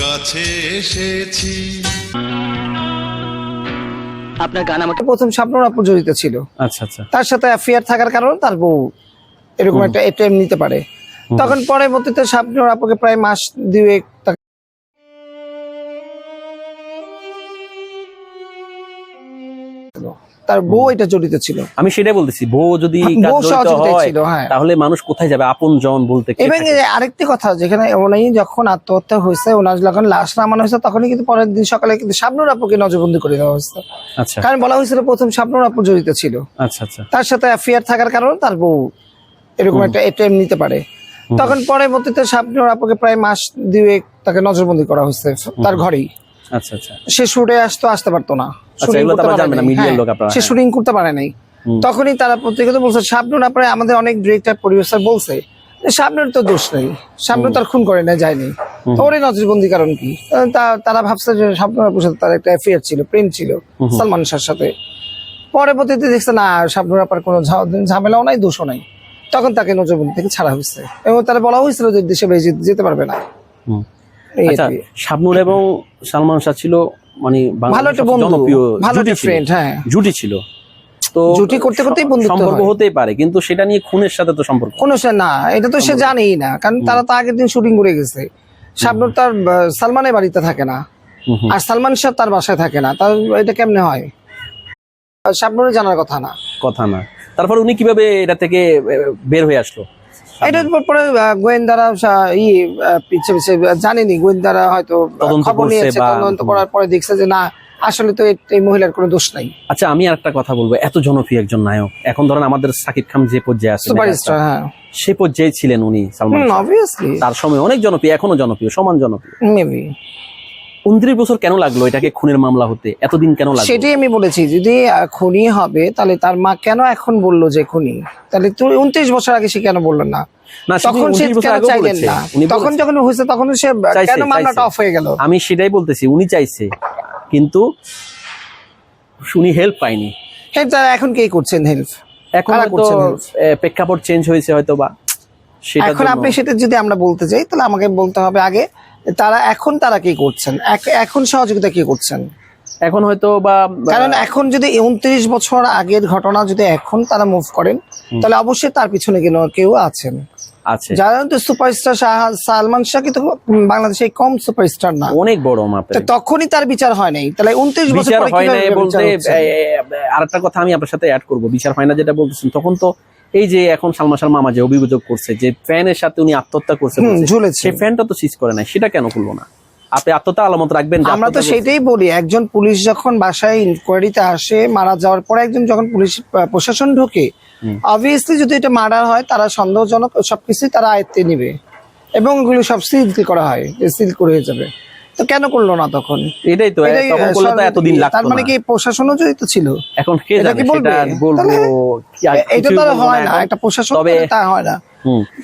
কাছে এসেছি। আপনার গান আমাকে প্রথম স্বপ্নরা প্রযোজিত জড়িত ছিল। আচ্ছা আচ্ছা। তার সাথে অ্যাফিয়ার থাকার কারণে তার বউ এরকম একটা এটিএম নিতে পারে। তখন পরে পরবর্তীতে স্বপ্নর আপুকে প্রায় মাস দুয়েক তার বউ এটা জড়িত ছিল। আমি সেটাই বলতেছি বউ যদি হ্যাঁ। তাহলে মানুষ কোথায় যাবে? আপন জন বলতে এবং আরেকটি কথা যেখানে উনি যখন আত্মহত্যা হয়েছে ওনার যখন লাশ নামানো হয়েছে তখনই কিন্তু পরের দিন সকালে কিন্তু শাবনুর আপুকে নজরবন্দি করে দেওয়া হয়েছে। আচ্ছা। কারণ বলা হয়েছিল প্রথম শাবনুর আপু জড়িত ছিল। আচ্ছা আচ্ছা। তার সাথে অ্যাফেয়ার থাকার কারণে তার বউ এরকম একটা এটিএম নিতে পারে। তখন পরবর্তীতে শাবনুর আপুকে প্রায় মাস দুয়েক তাকে নজরবন্দি করা হয়েছে তার ঘরেই। আচ্ছা আচ্ছা। সে শুটে আসতো আসতে পারতো না। আচ্ছা, হ্যাঁ, আপনারা, সে। শুটিং করতে পারে নাই। তখনই তারা প্রত্যেকে তো বলছে শাবনুর আপরে আমাদের অনেক ডিরেক্টর পরিবেশার বলছে। শাবনুর তো দোষ নেই। শাবনুর তার খুন করে না যায়নি। তো ওরই নজরবন্দি কারণ কি? তারা ভাবছে যে শাবনুর আপুর সাথে তার একটা অ্যাফেয়ার ছিল প্রেম ছিল সালমান শাহর সাথে। পরবর্তীতে দেখছে না শাবনুর আপার কোনো ঝামেলাও নাই দোষও নাই। তখন তাকে নজরবন্দি থেকে ছাড়া হয়েছে। এবং তারা বলা হয়েছিল যে দেশে বেরিয়ে যেতে- পারবে না। আচ্ছা শাবনুর এবং সালমান শাহ ছিল মানে ভালো একটা বন্ধু, ভালো জুটি একটা ছিল। হ্যাঁ। জুটি ছিল। তো জুটি করতে করতেই বন্ধুত্ব সম্পর্ক হতেই পারে কিন্তু সেটা নিয়ে খুনের সাথে তো সম্পর্ক। কোনো সে না এটা তো সে জানেই না কারণ তারা তো আগের দিন শুটিং করে গেছে। শাবনুর তার সালমানের বাড়িতে থাকে না। আর সালমান শাহ তার বাসায় থাকে না। তার এটা কেমনে হয়? শাবনুরের জানার কথা না। কথা না। তারপর উনি কীভাবে এটা থেকে বের হয়ে আসলো? এটার উপর পরে গোয়েন্দারা ই জানেনি গোয়েন্দারা হয়তো খবর নিয়েছে তদন্ত করার পরে দেখছে যে না আসলে তো এই- মহিলার কোনো দোষ নাই। আচ্ছা আমি আর একটা কথা বলব এত জনপ্রিয় একজন নায়ক। এখন ধরেন আমাদের সাকিব খান যে পর্যায়ে আছে সুপারস্টার হ্যাঁ। সে পর্যায়ে ছিলেন উনি সালমান তার সময় অনেক জনপ্রিয় এখনও জনপ্রিয় সমান জনপ্রিয়। মেবি উনত্রিশ বছর কেন লাগল এটাকে খুনের মামলা হতে? এতদিন কেন লাগল? সেটাই আমি বলেছি যদি খুনি হবে তাহলে তার মা কেন এখন বলল যে খুনি? তাহলে তুই উনত্রিশ বছর আগে সে কেন বলল না? না তখন সে কেন চাইলেন না? তখন যখন হয়েছে তখন সে কেন মামলাটা অফ হয়ে গেল? আমি সেটাই বলতেছি উনি চাইছে কিন্তু উনি হেল্প পায়নি। হ্যাঁ তারা এখন কে করছেন হেল্প এখন হয়তো প্রেক্ষাপট চেঞ্জ হয়েছে হয়তো বা সেটা এখন আপনি সেটা যদি আমরা বলতে চাই তাহলে আমাকে বলতে হবে আগে তারা এখন তারা কি করছেন? এখন সহযোগিতা কি করছেন? এখন হয়তো বা কারণ এখন যদি উনত্রিশ বছর আগের ঘটনা যদি এখন তারা মুভ করেন তাহলে অবশ্যই তার পিছনে কেন কেউ আছেন? আছে। যারা তো সুপারস্টার সালমান শাহ কিন্তু বাংলাদেশে কম সুপারস্টার না। অনেক বড় মাপের। তখনই তার বিচার হয় নাই। তাহলে উনত্রিশ বছর হয় বলতে আর একটা কথা আমি আপনার সাথে অ্যাড করব। বিচার হয় না যেটা বলতেছেন তখন তো এই যে এখন সালমা মামা যে অভিযোগ করছে যে ফ্যানের সাথে উনি আত্মহত্যা করছে ঝুলেছে। সেই ফ্যানটা তো সিজ করে নাই সেটা কেন করল না? আপনি আত্মহত্যা আলামত রাখবেন আমরা তো সেটাই বলি একজন পুলিশ যখন বাসায় ইনকোয়ারিতে আসে মারা যাওয়ার পরে একজন যখন পুলিশ প্রশাসন ঢোকে অবভিয়াসলি যদি এটা মার্ডার হয় তারা সন্দেহজনক সবকিছুই তারা আয়ত্তে নিবে। এবং ওগুলো সব সিল করা হয় সিল করে যাবে। তো কেন করল না তখন? এটাই তো তখন করল তো এতদিন লাগতো তার মানে কি প্রশাসনও জড়িত ছিল? এখন কে জানে সেটা বলব এটা তো হয় না একটা প্রশাসন তা হয় না।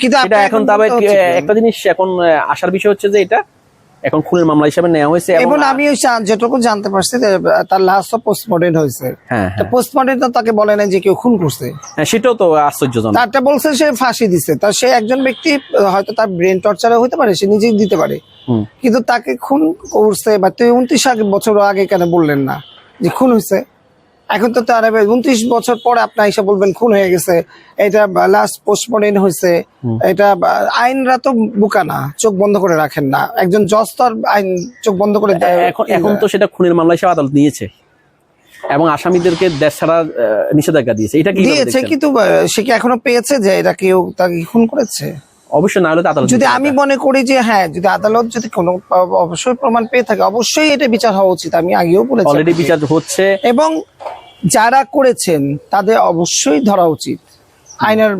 কিন্তু এখন তবে? একটা জিনিস এখন আসার বিষয় হচ্ছে যে এটা এখন খুনের মামলা হিসেবে নেওয়া হয়েছে এবং আমি যেটুকু জানতে পারছি যে, আহ, তার লাস্ট পোস্টমর্টেম হয়েছে। হ্যাঁ হ্যাঁ। পোস্টমর্টেম তো তাকে বলে নাই যে কেউ খুন করছে। হ্যাঁ, সেটাও তো আশ্চর্যজনক। তারটা বলছে সে ফাঁসি দিছে। তার সে একজন ব্যক্তি হয়তো তার ব্রেন টর্চার হতে পারে সে নিজেই দিতে পারে। কিন্তু তাকে খুন করছে বা তুই উনত্রিশ বছর আগে কেন বললেন না যে খুন হয়েছে? এখন তো তার উনত্রিশ বছর পরে আপনার এসে বলবেন খুন হয়ে গেছে। এটা লাস্ট পোস্টমর্টেম হয়েছে। এটা আইনরা তো বোকা না চোখ বন্ধ করে রাখেন না। একজন জজ তো আইন চোখ বন্ধ করে দেয়- এখন এখন তো সেটা খুনের মামলা হিসাবে আদালত নিয়েছে এবং আসামিদেরকে দেশ ছাড়া নিষেধাজ্ঞা দিয়েছে। এটা কি দিয়েছে কিন্তু সে কি এখনও পেয়েছে যে এটা কেউ তাকে খুন করেছে? অবশ্যই না হলে আদালত যদি আমি মনে করি যে হ্যাঁ যদি আদালত যদি কোনো অবশ্যই প্রমাণ পেয়ে থাকে অবশ্যই এটা বিচার হওয়া উচিত আমি আগেও বলেছি। অলরেডি বিচার হচ্ছে। এবং যারা করেছেন তাদের অবশ্যই ধরা উচিত আইনের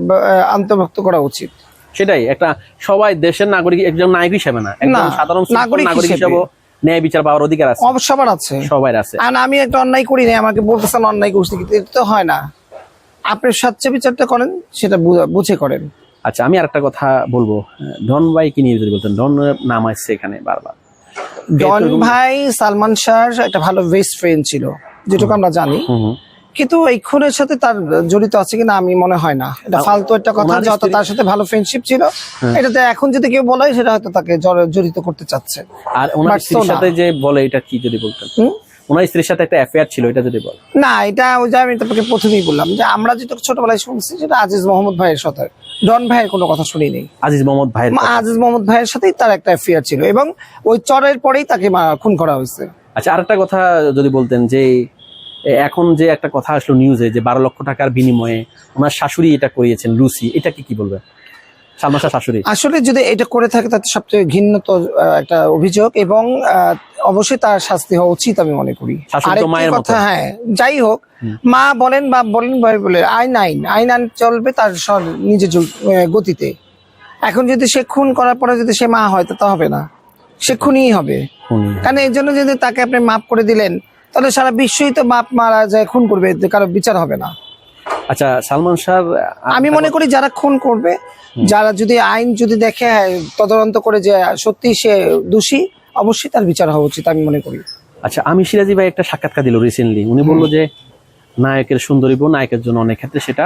অন্তর্ভুক্ত করা উচিত। সেটাই একটা সবাই দেশের নাগরিক একজন নাগরিক হিসেবে না একজন সাধারণ নাগরিক হিসেবে। ন্যায় বিচার পাওয়ার অধিকার আছে। সবার আছে। সবাই আছে। আর আমি একটা অন্যায় করি না আমাকে বলতেছেন অন্যায় করছি কিন্তু এটা তো হয় না। আপনি স্বচ্ছ বিচারটা করেন সেটা বুঝে করেন। আচ্ছা আমি আর একটা কথা বলব। ডন ভাই কি নিয়ে যদি বলতেন? ডন নাম আসছে এখানে বারবার। ডন ভাই সালমান শাহর একটা ভালো বেস্ট ফ্রেন্ড ছিল যেটুকু আমরা জানি। কিন্তু এই খুনের সাথে তার জড়িত আছে কিনা আমি মনে হয় না। এটা ফালতু একটা কথা ওনার যে হয়তো স্ত্রী- তার সাথে ভালো ফ্রেন্ডশিপ ছিল হ্যাঁ। এটাতে এখন যদি কেউ বলে সেটা হয়তো তাকে জড়িত করতে চাচ্ছে। আর ওনার স্ত্রীর সাথে যে বলে এটা কি যদি বলতেন? ওনার স্ত্রীর সাথে একটা অ্যাফেয়ার ছিল এটা যদি বল। না এটা ওই যে আমি তোমাকে প্রথমেই বললাম যে আমরা যেটা ছোটবেলায় শুনছি সেটা আজিজ মোহাম্মদ ভাইয়ের সাথে। ডন ভাইয়ের কোনো কথা শুনিনি। আজিজ মোহাম্মদ ভাই। আজিজ মোহাম্মদ ভাইয়ের সাথেই তার একটা অ্যাফেয়ার ছিল এবং ওই চরের পরেই তাকে খুন করা হয়েছে। আচ্ছা আরেকটা কথা যদি বলতেন যে এখন যে একটা কথা আসলো নিউজে যে বারো লক্ষ টাকার বিনিময়ে ওনার শাশুড়ি এটা করিয়েছেন লুসি এটাকে কি বলবেন? আসলে যদি এটা করে থাকে তাতে সবচেয়ে ঘৃণ্য তো একটা অভিযোগ এবং অবশ্যই তার শাস্তি হওয়া উচিত আমি মনে করি। কথা হ্যাঁ যাই হোক মা বলেন বা বলেন ভাই বলে আইন আইন আইন আইন চলবে তার সর- নিজের গতিতে। এখন যদি সে খুন করার পরে যদি সে মা হয় তো হবে না। সে খুনই হবে। কারণ এই জন্য যদি তাকে আপনি মাফ করে দিলেন তাহলে সারা বিশ্বই তো মাপ মারা যায় খুন করবে কারও বিচার হবে না। আচ্ছা সালমান শাহ আমি মনে করি যারা খুন করবে যারা যদি আইন যদি দেখে তদন্ত করে যে সত্যি সে দোষী অবশ্যই তার বিচার হওয়া উচিত আমি মনে করি। আচ্ছা আমি সিরাজি ভাই একটা সাক্ষাৎকার দিল রিসেন্টলি উনি বলল যে নায়কের সুন্দরী বউ নায়কের জন্য অনেক ক্ষেত্রে সেটা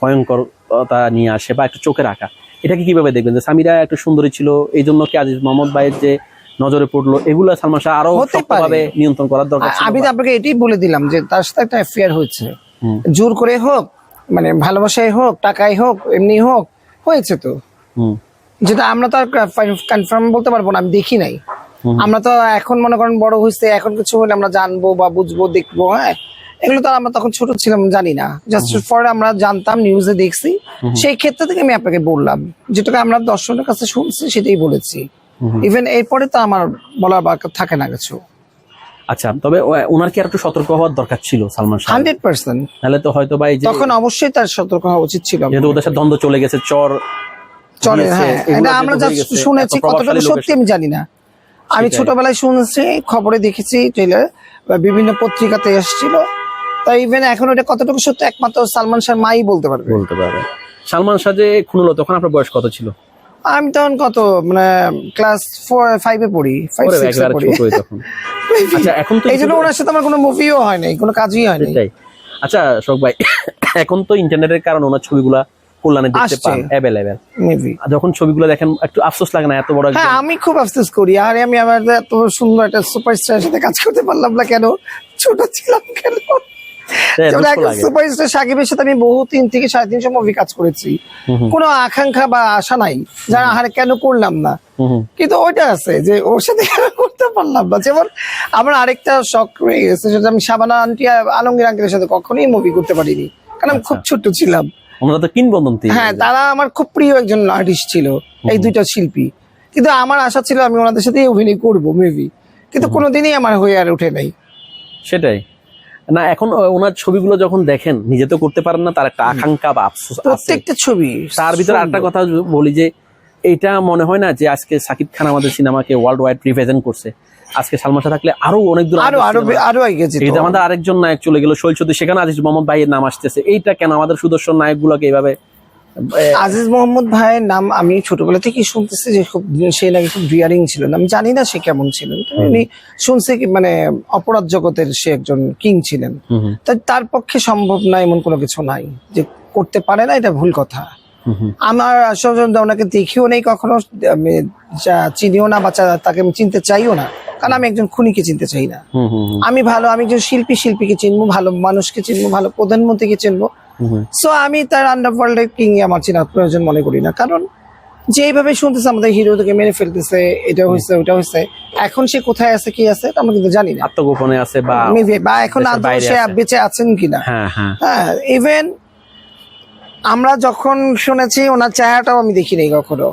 ভয়ঙ্করতা নিয়ে আসে বা একটু চোখে রাখা। এটাকে কীভাবে দেখবেন? যে সামিরা একটু সুন্দরী ছিল এই জন্য কি আজিজ মোহাম্মদ ভাইয়ের যে নজরে পড়ল এগুলো সালমান শাহ আরও নিয়ন্ত্রণ করার দরকার আমি তো আপনাকে এটাই বলে দিলাম যে তার সাথে একটা অ্যাফেয়ার হয়েছে। জোর করে হোক মানে ভালোবাসায় হোক টাকায় হোক এমনি হোক হয়েছে তো। যেটা আমরা তো আর কনফার্ম বলতে পারব না আমি দেখি নাই। আমরা তো এখন মনে করেন বড় হয়েছে এখন কিছু হলে আমরা জানব বা বুঝব দেখব হ্যাঁ? এগুলো তো আমরা তখন ছোট ছিলাম জানি না। জাস্ট পরে আমরা জানতাম নিউজে দেখছি। সেই ক্ষেত্রে থেকে আমি আপনাকে বললাম যেটাকে আমরা দর্শকের কাছে শুনছি সেটাই বলেছি। ইভেন এরপরে তো আমার বলার থাকে না কিছু। আচ্ছা তবে ওনার কি আর একটু সতর্ক হওয়ার দরকার ছিল সালমান শাহ হান্ড্রেড পার্সেন্ট। নাহলে তো হয়তো ভাই তখন অবশ্যই তার সতর্ক হওয়া উচিত ছিল। যেহেতু ওদের সাথে দ্বন্দ্ব চলে গেছে চর চলে হ্যাঁ এটা আমরা গেছে, শুনেছি কতটুকু সত্যি আমি জানি না। আমি ছোটবেলায় শুনেছি খবরে দেখেছি ট্রেলার বিভিন্ন পত্রিকাতে এসেছিল। তাই ইভেন এখন ওটা কতটুকু সত্য একমাত্র সালমান শাহ মাই বলতে পারবে। বলতে পারে। সালমান শাহ যে খুনলো তখন আপনার বয়স কত ছিল? আমি তখন কত মানে ক্লাস ফোর ফাইভে পড়ি ফাইভ ওরে পড়ি। আচ্ছা এখন তো এই জন্য ওনার সাথে আমার কোনো মুভিও হয় নাই কোনো কাজই হয় নাই আচ্ছা শোক ভাই এখন তো ইন্টারনেটের কারণে ওনার ছবিগুলা কল্যাণে দেখতে আসছে। পান অ্যাভেলেবেল মেবি যখন ছবিগুলো দেখেন একটু আফসোস লাগে না এত বড় হ্যাঁ আমি খুব আফসোস করি। আরে আমি আমার এত সুন্দর একটা সুপারস্টারের সাথে কাজ করতে পারলাম না কেন? ছোট ছিলাম কেন? হ্যাঁ। সুপারস্টার সাকিবের সাথে আমি বহু তিন থেকে সাড়ে তিনশো মুভি কাজ করেছি। কোনো আকাঙ্ক্ষা বা আশা নাই। যারা আহারে কেন করলাম না। কিন্তু ওইটা আছে যে ওর সাথে করতে পারলাম না? যেমন আমার আরেকটা শখ রয়ে গেছে সেটা আমি শাবানা আন্টি আলমগীর আঙ্কেলের সাথে কখনোই মুভি করতে পারিনি। কারণ আমি খুব ছোট ছিলাম। ওনারা তো কিংবদন্তি। হ্যাঁ তারা আমার খুব প্রিয় একজন আর্টিস্ট ছিল এই দুইটা শিল্পী। কিন্তু আমার আশা ছিল আমি ওনাদের সাথে অভিনয় করব মেবি কিন্তু কোনোদিনই আমার হয়ে আর উঠে নাই। সেটাই। না এখন ওনার ছবিগুলো যখন দেখেন নিজে তো করতে পারেন না তার একটা আকাঙ্ক্ষা বা আফসোস প্রত্যেকটা ছবি তার ভিতরে একটা কথা বলি যে এটা মনে হয় না যে আজকে সাকিব খান আমাদের সিনেমাকে ওয়ার্ল্ড ওয়াইড রিপ্রেজেন্ট করছে। আজকে সালমাসা থাকলে আরও অনেক দূর আরও আরও আরও এগিয়ে এটা আমাদের আরেকজন নায়ক চলে গেল শৈলচৌধুরী সেখানে আজিজ মোহাম্মদ ভাইয়ের নাম আসতেছে। এইটা কেন আমাদের সুদর্শন নায়কগুলোকে এইভাবে আজিজ মোহাম্মদ ভাইয়ের নাম আমি ছোটবেলা থেকেই শুনতেছি যে খুব সে নাকি খুব ডিয়ারিং ছিল আমি জানি না সে কেমন ছিলেন উনি শুনছে কি মানে অপরাধ জগতের সে একজন কিং ছিলেন। তাই তার পক্ষে সম্ভব না এমন কোনো কিছু নাই যে করতে পারে না এটা ভুল কথা। আমার আসলে ওনাকে দেখিও নেই কখনো চিনিও না বা তাকে আমি চিনতে চাইও না কারণ আমি একজন খুনিকে চিনতে চাই না। আমি ভালো আমি একজন শিল্পী শিল্পীকে চিনবো ভালো মানুষকে চিনবো ভালো প্রধানমন্ত্রীকে চিনবো। সো আমি তার আন্ডারওয়ার্ল্ডের কিং আমার চেনার প্রয়োজন মনে করি না। কারণ যেভাবে শুনতেছে আমাদের হিরো থেকে মেরে ফেলতেছে এটা হয়েছে ওটা হয়েছে এখন সে কোথায় আছে কি আছে আমরা কিন্তু জানি না। আত্মগোপনে আছে বা Maybe, বা এখন আদৌ সে বেঁচে আছেন কিনা। হ্যাঁ হ্যাঁ। হ্যাঁ ইভেন আমরা যখন শুনেছি ওনার চেহারাটাও আমি দেখি নাই কখনো।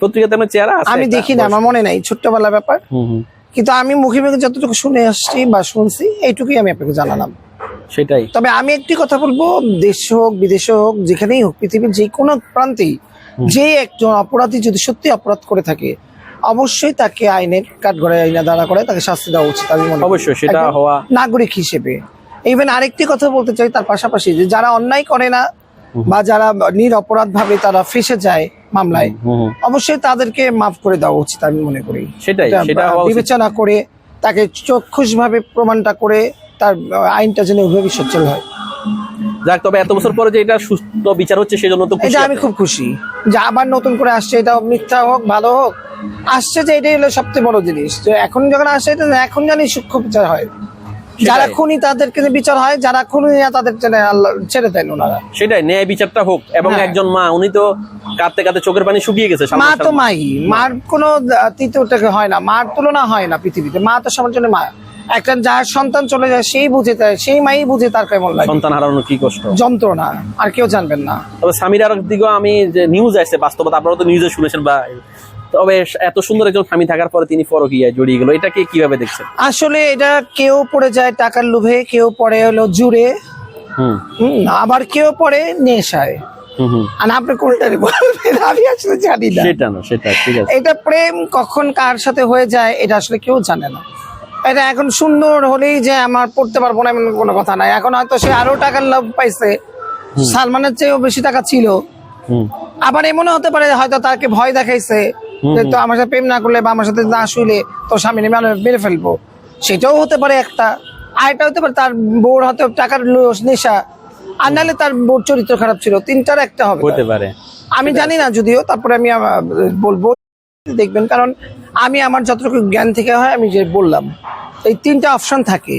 পত্রিকাতে আমার চেহারা আছে আমি দেখি না আমার মনে নাই ছোট্টবেলা ব্যাপার। হুম হুম, কিন্তু আমি মুখে মুখে যতটুকু শুনে আসছি বা শুনছি এইটুকুই আমি আপনাকে জানালাম। সেটাই। তবে আমি একটি কথা বলব দেশ হোক বিদেশে হোক যেখানেই হোক পৃথিবীর যে কোনো প্রান্তেই যে একজন অপরাধী যদি সত্যি অপরাধ করে থাকে অবশ্যই তাকে আইনের কাঠগড়ায় আইনা দাঁড়া করে তাকে শাস্তি দেওয়া উচিত আমি মনে অবশ্যই সেটা হওয়া নাগরিক হিসেবে। ইভেন আরেকটি কথা বলতে চাই তার পাশাপাশি যে যারা অন্যায় করে না বা যারা নিরপরাধ ভাবে তারা ফেসে যায় মামলায় অবশ্যই তাদেরকে মাফ করে দেওয়া উচিত আমি মনে করি। সেটাই। বিবেচনা করে তাকে চক্ষুষ ভাবে প্রমাণটা করে তার আইনটা যেন ওইভাবেই সচ্ছল হয়। যাক তবে এত বছর পরে যে এটা সুস্থ বিচার হচ্ছে সেজন্য তো খুশি এটা আমি খুব খুশি। যে আবার নতুন করে আসছে এটা মিথ্যা হোক ভালো হোক আসছে যে এটাই হলো সবচেয়ে বড় জিনিস। যে এখন যখন আসে এটা এখন জানি সূক্ষ্ম বিচার হয়। যারা খুনি তাদেরকে যে বিচার হয় যারা খুনি না তাদের জন্য আল্লাহ ছেড়ে দেন ওনারা। সেটাই ন্যায় বিচারটা হোক। এবং হ্যাঁ। একজন মা উনি তো কাঁদতে কাঁদতে চোখের পানি শুকিয়ে গেছে মা তো মাই মার কোনো তৃতীয়টাকে হয় না মার তুলনা হয় না পৃথিবীতে। মা তো সবার জন্য মা। একটা যার সন্তান চলে যায় সেই বুঝে তার সেই মাই বুঝে তার কেমন লাগে। সন্তান হারানো কি কষ্ট? যন্ত্রণা আর কেউ জানবেন না। তবে স্বামীর আর দিকেও আমি যে নিউজ আসছে বাস্তবতা আপনারা তো নিউজে শুনেছেন বা তবে এত সুন্দর একজন স্বামী থাকার পরে তিনি পরকিয়ায় জড়িয়ে গেল এটাকে কীভাবে দেখছেন? আসলে এটা কেউ পড়ে যায় টাকার লোভে কেউ পড়ে হলো জুড়ে। হুম। আবার কেউ পড়ে নেশায়। আর আপনি কোনটারে বলবেন আমি আসলে জানি না। সেটা না সেটা ঠিক আছে। এটা প্রেম কখন কার সাথে হয়ে যায় এটা আসলে কেউ জানে না। এটা এখন সুন্দর হলেই যে আমার পড়তে পারব না এমন কোনো কথা নাই। এখন হয়তো সে আরও টাকার লাভ পাইছে। সালমানের চেয়েও বেশি টাকা ছিল। আবার এমনও হতে পারে হয়তো তাকে ভয় দেখাইছে তো আমার সাথে প্রেম না করলে বা আমার সাথে না শুইলে তোর স্বামী নেমে মেরে ফেলব। সেটাও হতে পারে একটা। আর এটা হতে পারে তার বউর হয়তো টাকার নেশা। আর নাহলে তার বউর চরিত্র খারাপ ছিল। তিনটার একটা হবে হতে পারে। আমি জানি না যদিও তারপরে আমি বলব। দেখবেন কারণ আমি আমার যতটুকু জ্ঞান থেকে হয় আমি যে বললাম এই তিনটা অপশন থাকে।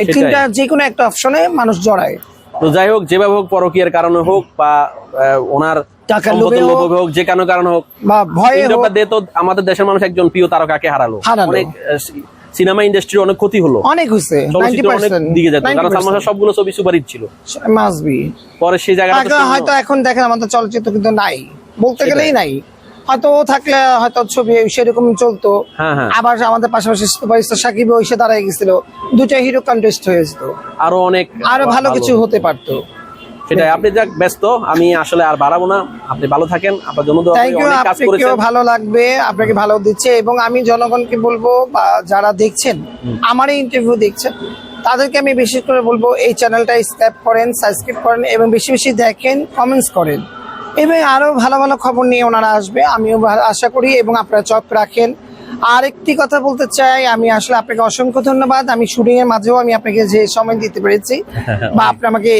এই তিনটা যে কোনো একটা অপশনে মানুষ জড়ায়। তো যাই হোক যেভাবে হোক পরকিয়ার কারণে হোক বা ওনার টাকার হোক, যে কোনো কারণে হোক বা ভয়ে হোক, ইন্ডিয়া দিয়ে তো আমাদের দেশের মানুষ একজন প্রিয় তারকাকে হারালো। অনেক সিনেমা ইন্ডাস্ট্রির অনেক ক্ষতি হলো। অনেক হয়েছে দিকে যেত কারণ সালমান সবগুলো ছবি সুপারহিট ছিল। পরে সেই জায়গাটা হয়তো এখন দেখেন আমাদের চলচ্চিত্র কিন্তু নাই। বলতে গেলেই নাই। হয়তো ও থাকলে হয়তো ছবি সেরকম চলতো। হ্যাঁ, হ্যাঁ। আবার আমাদের পাশাপাশি সুপারস্টার সাকিব এসে দাঁড়ায় গেছিল। দুটা হিরো কন্টেস্ট হয়ে যেত। আরও অনেক আরও ভালো কিছু হতে পারতো। সেটাই আপনি যাক ব্যস্ত আমি আসলে আর বাড়াবো না। আপনি ভালো থাকেন আপনার জন্য কাজ করেছেন। ভালো লাগবে আপনাকে ভালো দিচ্ছে এবং আমি জনগণকে বলব বা যারা দেখছেন আমার ইন্টারভিউ দেখছেন তাদেরকে আমি বিশেষ করে বলব এই চ্যানেলটা স্ক্রাইব করেন সাবস্ক্রাইব করেন এবং বেশি বেশি দেখেন কমেন্টস করেন। এবং আরও ভালো ভালো খবর নিয়ে ওনারা আসবে আমিও আশা করি এবং আপনারা চপ রাখেন। আর একটি কথা বলতে চাই আমি আসলে আপনাকে অসংখ্য ধন্যবাদ। আমি শুটিং এর মাঝেও আমি আপনাকে যে সময় দিতে পেরেছি বা আপনি আমাকে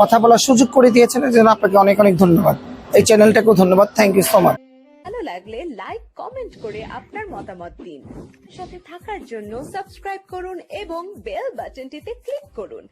কথা বলার সুযোগ করে দিয়েছেন এর জন্য আপনাকে অনেক অনেক ধন্যবাদ। এই চ্যানেলটাকেও ধন্যবাদ থ্যাংক ইউ সো মাচ ভালো লাগলে লাইক কমেন্ট করে আপনার মতামত দিন। সাথে থাকার জন্য সাবস্ক্রাইব করুন এবং বেল বাটনটিতে ক্লিক করুন।